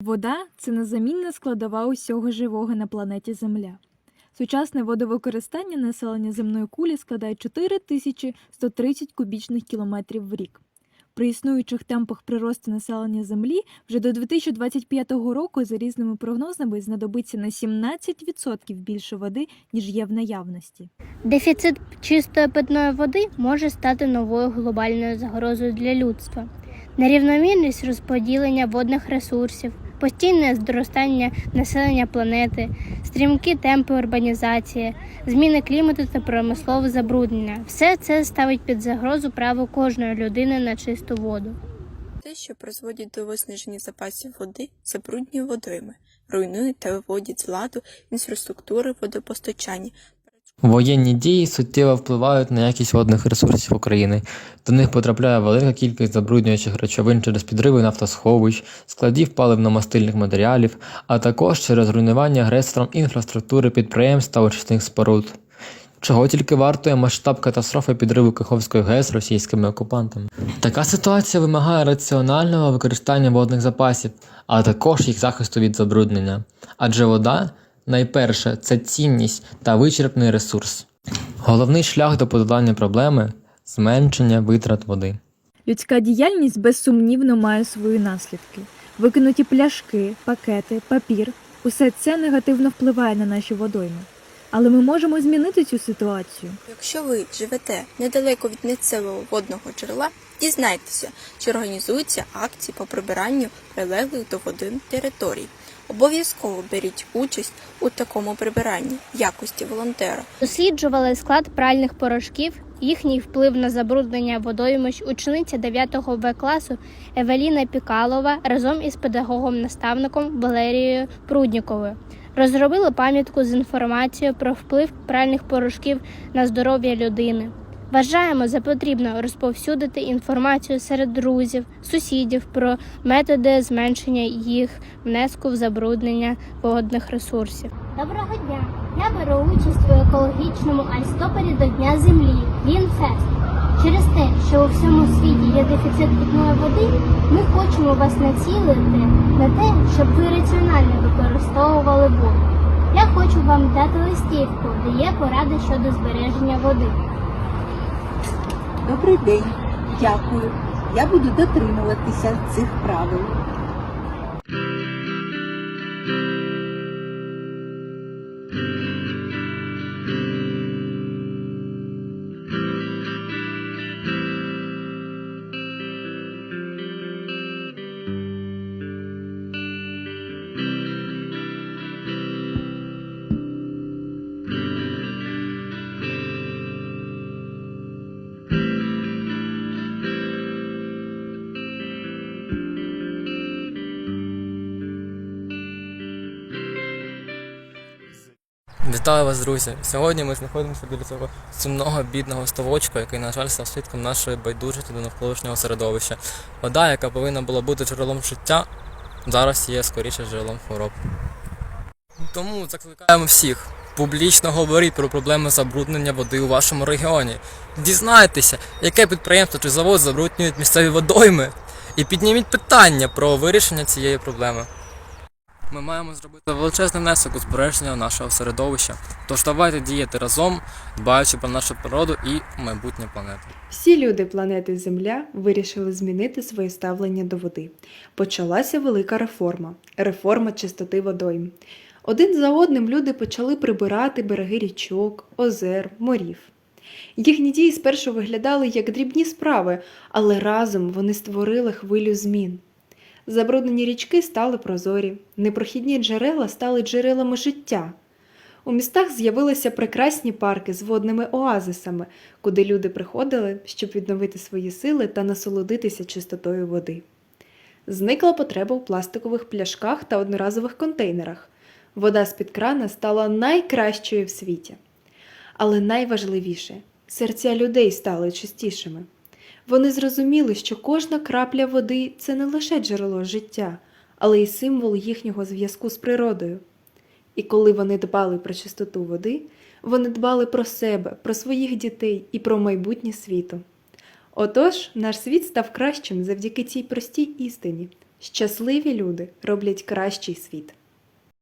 Вода це незамінна складова усього живого на планеті Земля. Сучасне водовикористання населення земної кулі складає 4130 кубічних кілометрів в рік. При існуючих темпах приросту населення Землі вже до 2025 року, за різними прогнозами, знадобиться на 17% більше води, ніж є в наявності. Дефіцит чистої питної води може стати новою глобальною загрозою для людства. Нерівномірність розподілення водних ресурсів, постійне зростання населення планети, стрімкі темпи урбанізації, зміни клімату та промислове забруднення все це ставить під загрозу право кожної людини на чисту воду. Те, що призводить до виснаження запасів води, забруднює водойми, руйнує та виводить з ладу інфраструктури водопостачання, Воєнні дії суттєво впливають на якість водних ресурсів України. До них потрапляє велика кількість забруднюючих речовин через підриви нафтосховищ, складів паливно-мастильних матеріалів, а також через руйнування агресором інфраструктури підприємств та очисних споруд. Чого тільки вартує масштаб катастрофи підриву Каховської ГЕС російськими окупантами. Така ситуація вимагає раціонального використання водних запасів, а також їх захисту від забруднення. Адже вода найперше це цінність та вичерпний ресурс. Головний шлях до подолання проблеми зменшення витрат води. Людська діяльність безсумнівно має свої наслідки. Викинуті пляшки, пакети, папір усе це негативно впливає на наші водойми. Але ми можемо змінити цю ситуацію. Якщо ви живете недалеко від місцевого водного джерела, дізнайтеся, що організуються акції по прибиранню прилеглих до води територій. Обов'язково беріть участь у такому прибиранні якості волонтера. Досліджували склад пральних порошків, їхній вплив на забруднення водоймищ учениця 9 В класу Евеліна Пікалова разом із педагогом-наставником Валерією Прудніковою. Розробили пам'ятку з інформацією про вплив пральних порошків на здоров'я людини. Вважаємо за потрібно розповсюдити інформацію серед друзів, сусідів про методи зменшення їх внеску в забруднення водних ресурсів. Доброго дня! Я беру участь у екологічному альстопері до Дня Землі Вінфест. Через те, що у всьому світі є дефіцит питної води, ми хочемо вас націлити на те, щоб ви раціонально використовували воду. Я хочу вам дати листівку, де є поради щодо збереження води. Добрий день, дякую. Я буду дотримуватися цих правил. Вітаю вас, друзі! Сьогодні ми знаходимося біля цього сумного бідного ставочка, який, на жаль, став свідком нашої байдужості до навколишнього середовища. Вода, яка повинна була бути джерелом життя, зараз є скоріше джерелом хвороб. Тому закликаємо всіх публічно говоріть про проблеми забруднення води у вашому регіоні. Дізнайтеся, яке підприємство чи завод забруднюють місцеві водойми, і підніміть питання про вирішення цієї проблеми. Ми маємо зробити величезний внесок у збереження нашого середовища. Тож давайте діяти разом, дбаючи про нашу природу і майбутнє планети. Всі люди планети Земля вирішили змінити своє ставлення до води. Почалася велика реформа реформа чистоти водойм. Один за одним люди почали прибирати береги річок, озер, морів. Їхні дії спершу виглядали як дрібні справи, але разом вони створили хвилю змін. Забруднені річки стали прозорі, непрохідні джерела стали джерелами життя. У містах з'явилися прекрасні парки з водними оазисами, куди люди приходили, щоб відновити свої сили та насолодитися чистотою води. Зникла потреба у пластикових пляшках та одноразових контейнерах. Вода з-під крана стала найкращою в світі. Але найважливіше серця людей стали чистішими. Вони зрозуміли, що кожна крапля води це не лише джерело життя, але й символ їхнього зв'язку з природою. І коли вони дбали про чистоту води, вони дбали про себе, про своїх дітей і про майбутнє світу. Отож, наш світ став кращим завдяки цій простій істині. Щасливі люди роблять кращий світ.